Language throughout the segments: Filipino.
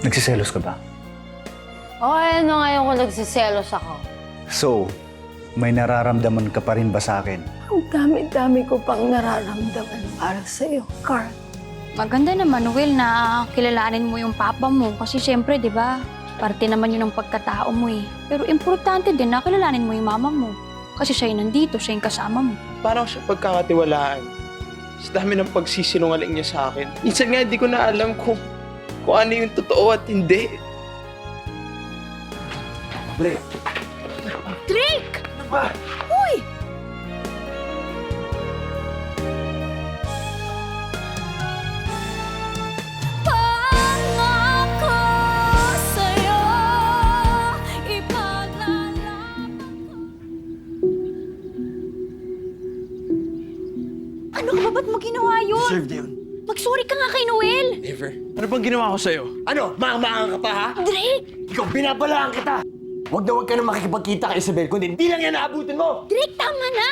Nagsiselos ka ba? O ano ngayon kung nagsiselos ako? So, may nararamdaman ka pa rin ba sa akin? Ang dami-dami ko pang nararamdaman para sa'yo, Carl. Maganda naman, Will, na kilalanin mo yung papa mo. Kasi syempre, di ba, parte naman yun ng pagkatao mo eh. Pero importante din na kilalanin mo yung mama mo. Kasi siya yung nandito, siya yung kasama mo. Parang siya pagkakatiwalaan. Sa dami ng pagsisinungaling niya sa akin. Minsan nga hindi ko na alam kung, kung ano yung totoo at hindi. Bre, Drake! Ano ba? Ginawa ko sa'yo? Ano? Maang-maang ka pa, ha? Drake! Ikaw, binabalaan kita! Huwag na huwag ka na makikipagkita kay Isabel, kundi hindi lang yan naabutin mo! Drake, tama na!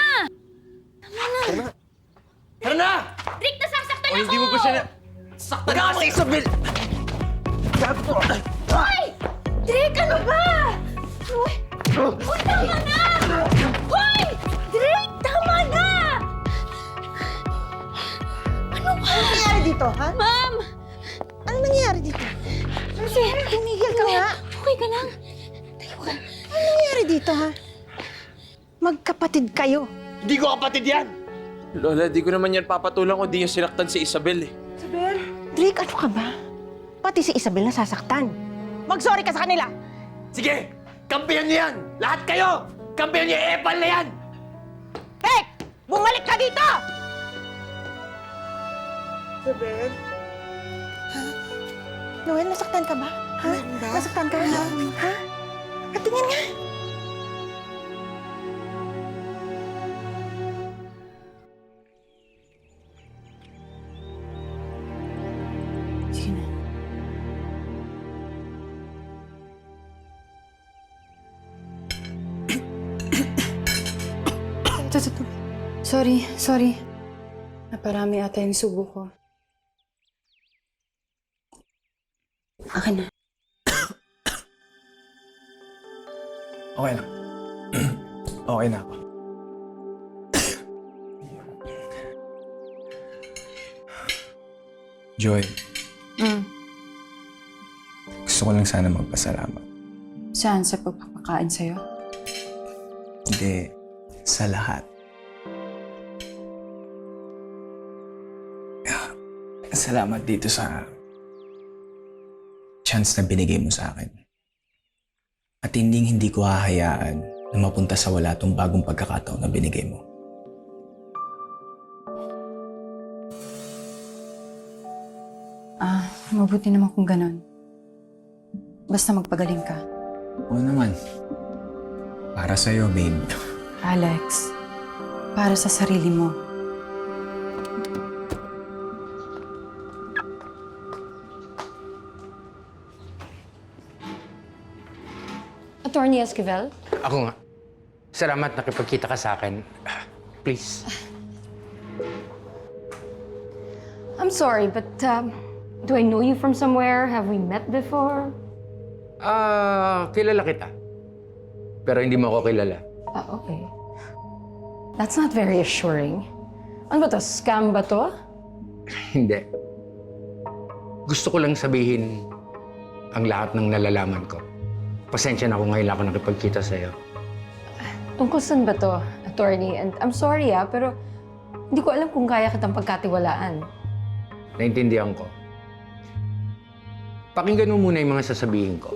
Tara na! Drake, nasasaktan O ako! hindi mo ba siya na... Saktan ka kay Isabel! Sabi ko! Hoy! Drake, ano ba? Uy! Uy, tama na! Hoy! Drake, tama na! Ano ba? Ano nangyari dito, ha? Ma'am! Ano dito? Kasi, Tumigil ka nga. okay ka lang. Ano nangyari dito, ha? Magkapatid kayo. Hindi ko kapatid yan! Lola, di ko naman yan papatulang kung di niya sinaktan si Isabel eh. Isabel? Drake, ano ka ba? Pati si Isabel nasasaktan. Mag-sorry ka sa kanila. Sige! Kampihan niyo yan! Lahat kayo! Kampihan niyo, epal na yan! Drake! Bumalik ka dito! Isabel? Noel, nasaktan ka ba? Ha? Nasaktan ka ba? Ha? At tingin nga. Sige na. Sorry, sorry. Naparami ata yung subo ko. Akin na. Okay na. okay na ako. Joy, Mm. gusto ko lang sana magpasalamat. Saan? Sa pagpapakain sa'yo? Hindi, sa lahat. Ah, Salamat dito sa chance na binigay mo sa akin. At hindi hindi ko hahayaan na mapunta sa wala tong bagong pagkakataon na binigay mo. Ah, mabuti naman kung ganun. Basta magpagaling ka. Oo naman. Para sa'yo, babe. Alex, para sa sarili mo. Attorney Esquivel? Ako nga. Salamat nakipagkita ka sa akin. Ah, Please. I'm sorry, but um, do I know you from somewhere? Have we met before? Ah, kilala kita. Pero hindi mo ako kilala. Ah, okay. That's not very assuring. Ano ba to? Scam ba to? hindi. Gusto ko lang sabihin ang lahat ng nalalaman ko. Pasensya na ako ngayon lang ako nakipagkita sa'yo. Tungkol saan ba to, attorney? And I'm sorry ah, pero hindi ko alam kung kaya kitang pagkatiwalaan. Naintindihan ko. Pakinggan mo muna yung mga sasabihin ko.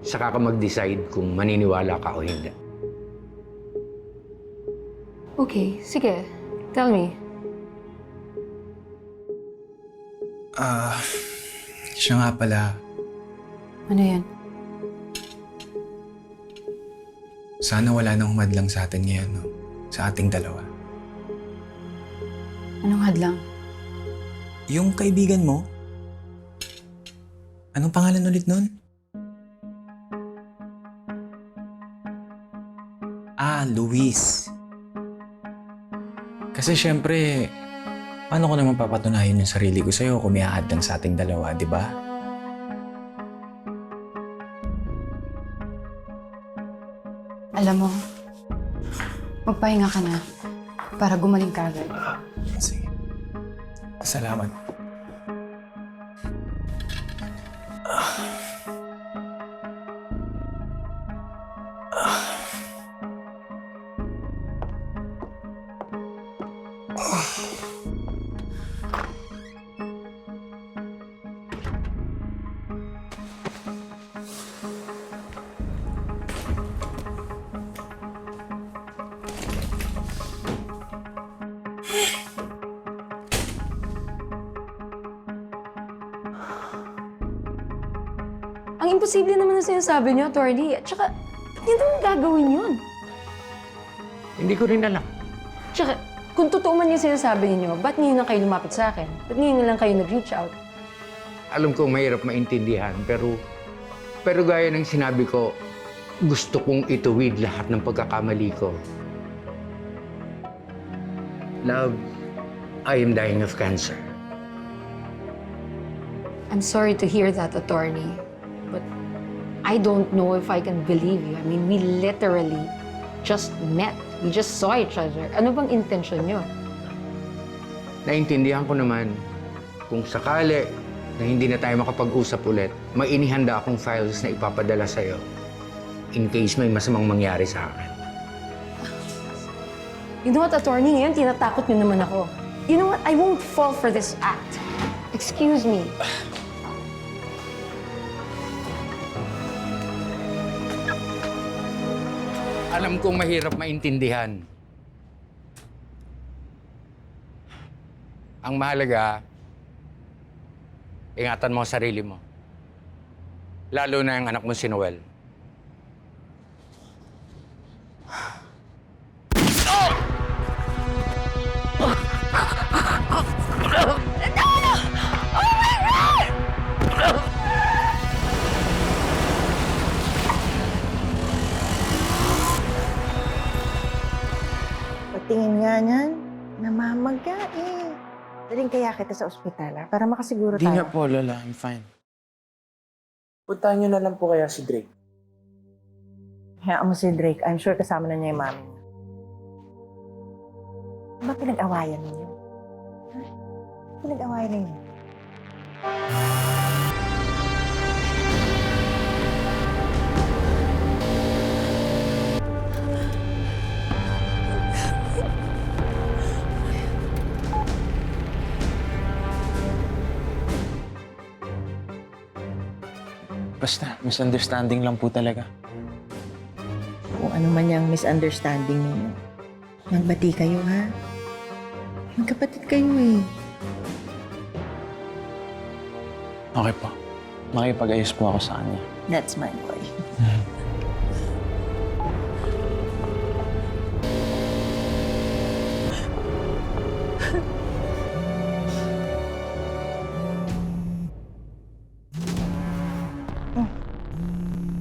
Saka ka mag-decide kung maniniwala ka o hindi. Okay, sige. Tell me. Ah, siya nga pala, Ano yan? Sana wala nang humadlang sa atin ngayon, no? Sa ating dalawa. Anong hadlang? Yung kaibigan mo, anong pangalan ulit nun? Ah, Luis. Kasi syempre, paano ko naman papatunayan yung sarili ko sa'yo kung may ahadlang sa ating dalawa, di ba? Alam mo, magpahinga ka na para gumaling ka agad. Sige. Salamat. Imposible naman na sinasabi niyo, attorney. At saka, ba't niyo naman gagawin yun? Hindi ko rin alam. Tsaka, kung totoo man yung sinasabi ninyo, ba't ngayon lang kayo lumapit sa akin? Ba't ngayon lang kayo nag-reach out? Alam ko mahirap maintindihan, pero... Pero gaya ng sinabi ko, gusto kong ituwid lahat ng pagkakamali ko. Love, I am dying of cancer. I'm sorry to hear that, attorney. I don't know if I can believe you. I mean, we literally just met. We just saw each other. Ano bang intention niyo? Naintindihan ko naman kung sakali na hindi na tayo makapag-usap ulit, may inihanda akong files na ipapadala sa'yo in case may masamang mangyari sa akin. You know what, attorney? Ngayon, tinatakot niyo naman ako. You know what? I won't fall for this act. Excuse me. Alam kong mahirap maintindihan. Ang mahalaga, ingatan mo sarili mo. Lalo na yung anak mo si Noel. Patingin nga niyan, namamaga eh. Daling kaya kita sa ospital ha, para makasiguro Hindi tayo. nga po, Lola. I'm fine. Puntahan niyo na lang po kaya si Drake. Hayaan mo si Drake, I'm sure kasama na niya yung mami niya. Ano ba pinag-awayan ninyo? Ha? Pinag-awayan ninyo? Basta, misunderstanding lang po talaga. Kung ano man yung misunderstanding ninyo, magbati kayo ha. Magkapatid kayo eh. Okay po. Makipag-ayos po ako sa kanya. That's my boy.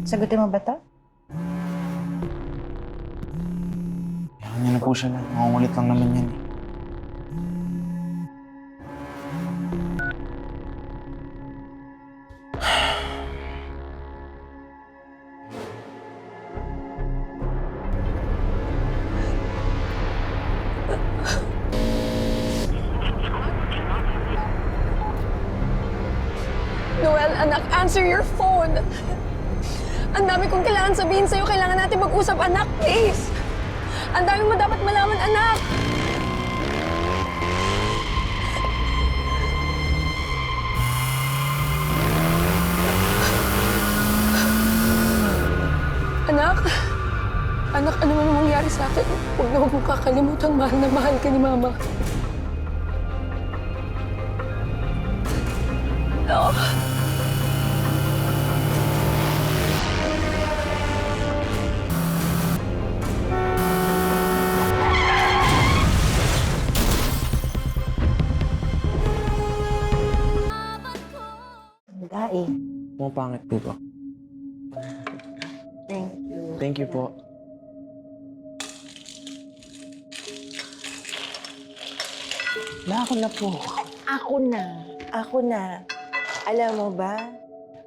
Sagutin mo ba to? Kaya niya na po siya. Makungulit lang naman yan. eh. Anak, anak, ano man ang mangyari sa akin? Huwag na huwag mong kakalimutan, mahal na mahal ka ni Mama. No. Hindi eh. Pumapangit po ba? Ako na po. Ako na. Ako na. Alam mo ba,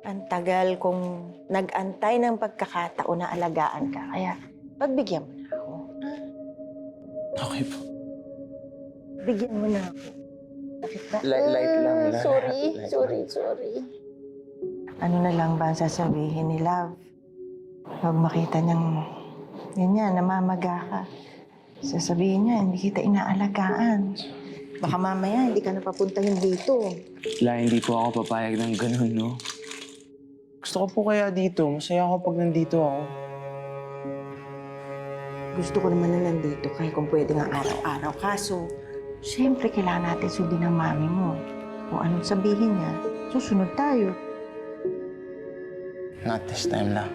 ang tagal kong nag-antay ng pagkakataon na alagaan ka. Kaya Pagbigyan mo na ako. Okay po. Bigyan mo na ako. Bakit ba? Light, light lang. Ah, sorry, light sorry, lang. sorry. Ano na lang ba ang sasabihin ni Love? Huwag makita niyang, ganyan, namamaga ka. Sasabihin niya, hindi kita inaalagaan. Baka mamaya, hindi ka napapuntahin dito. La, hindi po ako papayag ng ganun, no? Gusto ko po kaya dito. Masaya ako pag nandito ako. Gusto ko naman na nandito kaya kung pwede nga araw-araw. Kaso, siyempre kailangan natin sundin ng mami mo. Kung anong sabihin niya, susunod tayo. Not this time, La.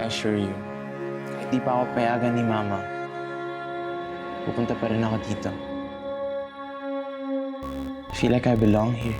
I assure you. Kahit di pa ako payagan ni Mama, pupunta pa rin ako dito. I feel like I belong here.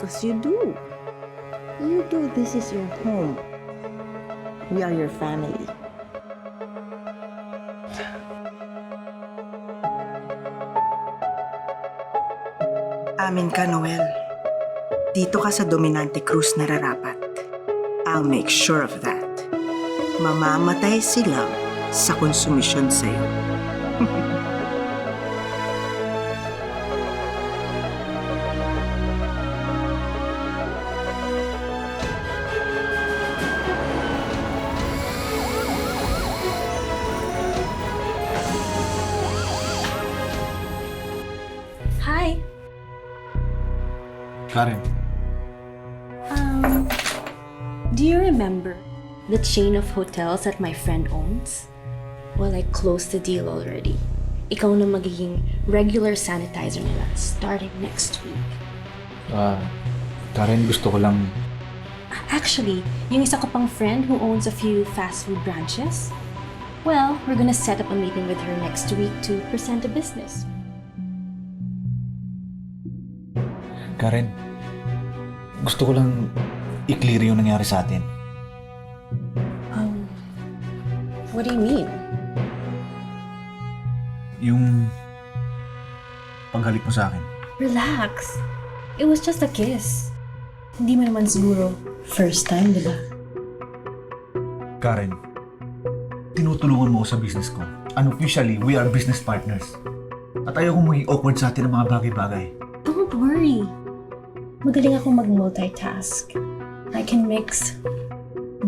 Because you do. You do. This is your home. We are your family. Amin ka, Noel. Dito ka sa Dominante Cruz nararapat. I'll make sure of that. Mamamatay sila sa konsumisyon sa'yo. Karen, Um, do you remember the chain of hotels that my friend owns? Well, I closed the deal already. Ikaw na magiging regular sanitizer nila starting next week. ah, Karen, gusto ko lang Actually, yung isa ko pang friend who owns a few fast food branches, well, we're gonna set up a meeting with her next week to present the business. Karen, gusto ko lang i-clear yung nangyari sa atin. Um, what do you mean? Yung paghalik mo sa akin. Relax. It was just a kiss. Hindi mo naman siguro first time, di ba? Karen, tinutulungan mo ako sa business ko. Unofficially, we are business partners. At ayaw kong maging awkward sa atin ng mga bagay-bagay. Magaling ako mag-multitask. I can mix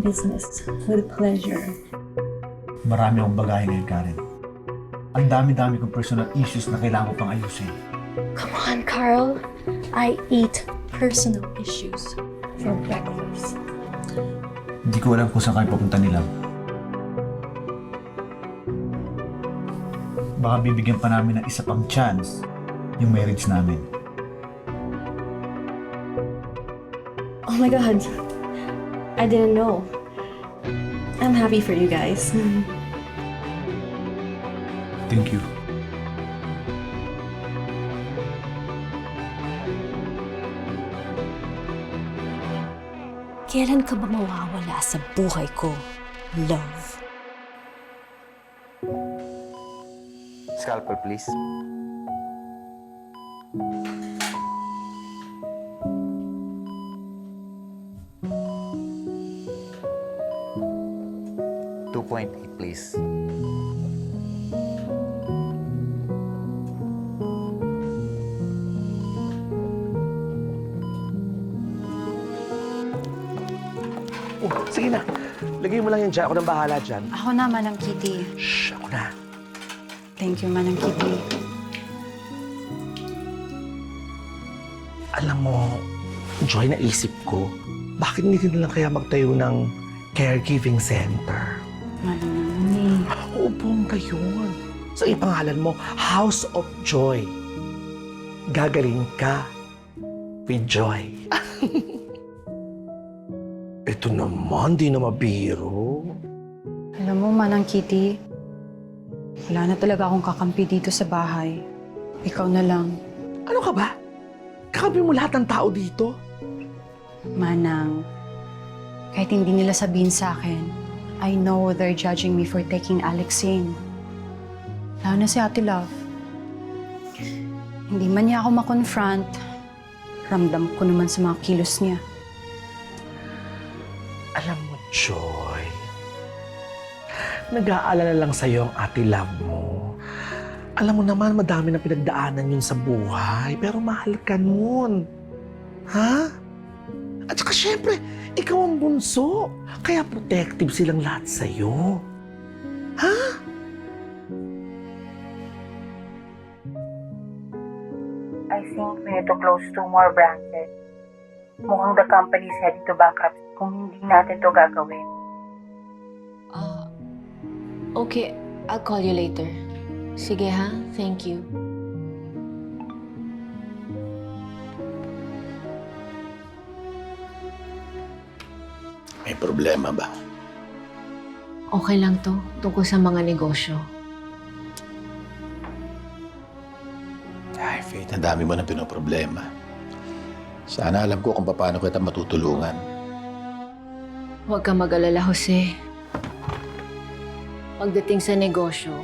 business with pleasure. Marami akong bagay ngayon, Karen. Ang dami-dami kong personal issues na kailangan ko pang ayusin. Come on, Carl. I eat personal issues for breakfast. Hindi ko alam kung saan kayo papunta nila. Baka bibigyan pa namin ng isa pang chance yung marriage namin. My god. I didn't know. I'm happy for you guys. Thank you. Kailan ka ba mawawala sa buhay ko, love? Scalpel, please. Point eight, please. Oh, sige na. Lagay mo lang yan dyan. Ako nang bahala dyan. Ako na, Manang Kitty. Shh, ako na. Thank you, Manang Kitty. Alam mo, Joy, naisip ko, bakit hindi na lang kaya magtayo ng caregiving center? Ano naman eh. Oo, bongga yun. So, ipangalan mo, House of Joy. Gagaling ka with joy. Ito naman, di na mabiro. Alam mo, Manang Kitty, Wala na talaga akong kakampi dito sa bahay. Ikaw na lang. Ano ka ba? Kakabi mo lahat ng tao dito? Manang, kahit hindi nila sabihin sa akin, I know they're judging me for taking Alex in. Lalo na si Ate Love. Hindi man niya ako makonfront, ramdam ko naman sa mga kilos niya. Alam mo, Joy, nag-aalala lang sa'yo ang ate love mo. Alam mo naman, madami na pinagdaanan yun sa buhay, pero mahal ka nun. Ha? Syempre, ikaw ang bunso. Kaya protective silang lahat sa'yo. Ha? I think we need to close two more branches. Mukhang the company is heading to bankruptcy kung hindi natin to gagawin. Ah, okay, I'll call you later. Sige ha, thank you. Problema ba? Okay lang to, tungkol sa mga negosyo. Ay, Faith, ang dami mo na pinoproblema. Sana alam ko kung paano kita matutulungan. Huwag ka mag-alala, Jose. Pagdating sa negosyo,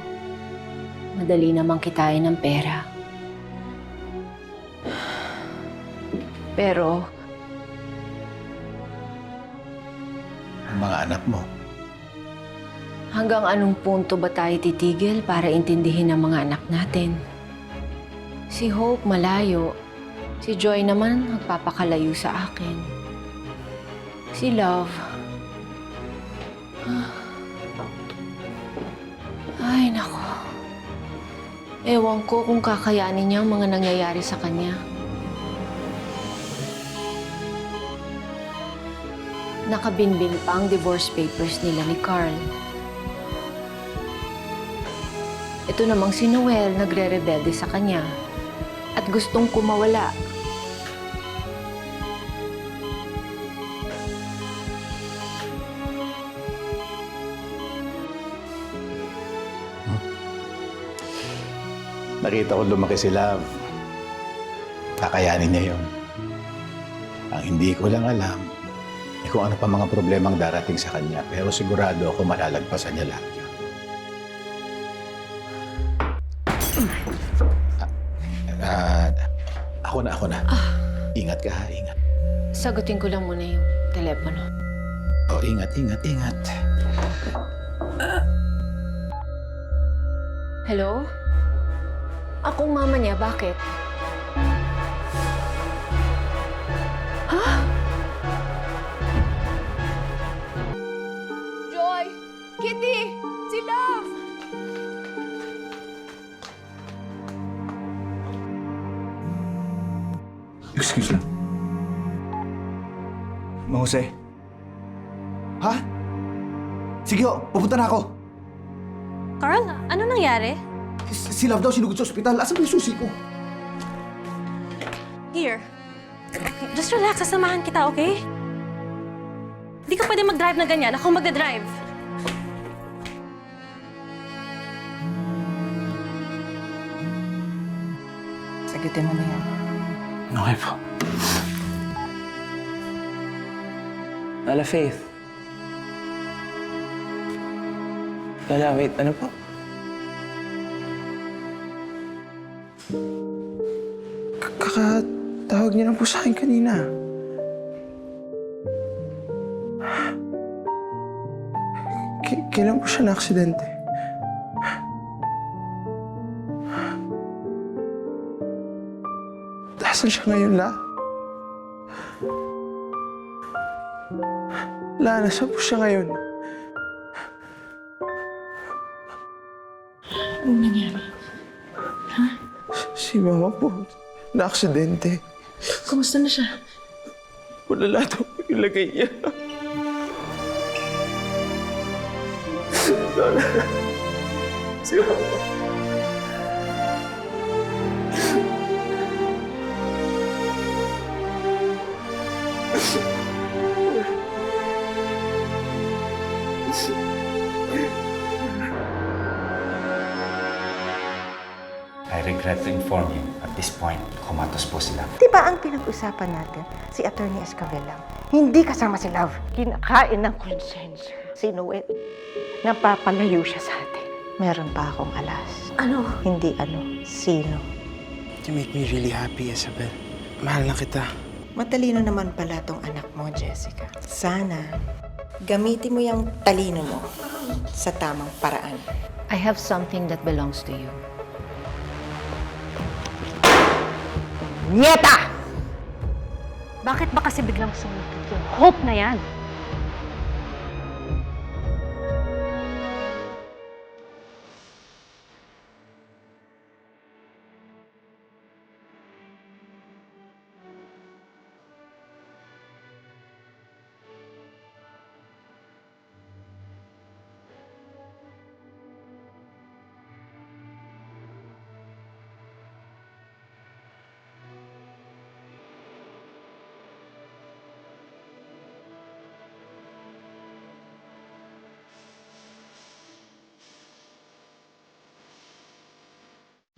madali namang kitain ng pera. Pero, mga anak mo, hanggang anong punto ba tayo titigil para intindihin ang mga anak natin? Si Hope malayo. Si Joy naman magpapakalayo sa akin. Si Love... Ay, nako. Ewan ko kung kakayanin niya ang mga nangyayari sa kanya. Nakabinbin pa ang divorce papers nila ni Carl. Ito namang si Noel nagre-rebelde sa kanya at gustong kumawala. nakita ko lumaki si Love. Kakayanin niya yon. Ang hindi ko lang alam, kung ano pa mga problemang darating sa kanya. Pero sigurado ako malalagpasan niya lahat yun. Ah, ah, ako na, ako na. Ingat ka ha, ingat. Sagutin ko lang muna yung telepono. Oh, ingat, ingat, ingat. Hello? Akong mama niya, bakit? Ha? Kitty! Si Love! Excuse lang. Mang Jose. Ha? Sige ho, pupunta na ako. Carl, ano nangyari? Si, si Love daw sinugod sa ospital. Asan ba yung susi ko? Here. Just relax, sasamahan kita, okay? Hindi ka pwede mag-drive na ganyan. Ako mag-drive. Na yan. Okay po. Lala Faith. Lala, wait, ano po? Kakatawag niya lang po sa akin kanina. K- kailan po siya na-aksidente? Nasaan siya ngayon, La? La, nasaan po siya ngayon? Anong nangyari? Si Mama po, na-aksidente. Kumusta na siya? Wala daw po yung lagay niya. si Mama. Regret to inform you at this point, kumatos po sila. Di ba ang pinag-usapan natin, si Attorney Escabel lang? Hindi kasama si Love. Kinakain ng konsensya. Si Noel. Napapalayo siya sa atin. Meron pa akong alas. Ano? Hindi ano, sino. You make me really happy, Isabel. Mahal na kita. Matalino naman pala tong anak mo, Jessica. Sana, gamitin mo yung talino mo sa tamang paraan. I have something that belongs to you. Nieta! Bakit ba kasi biglang sumulpot yung hope na yan?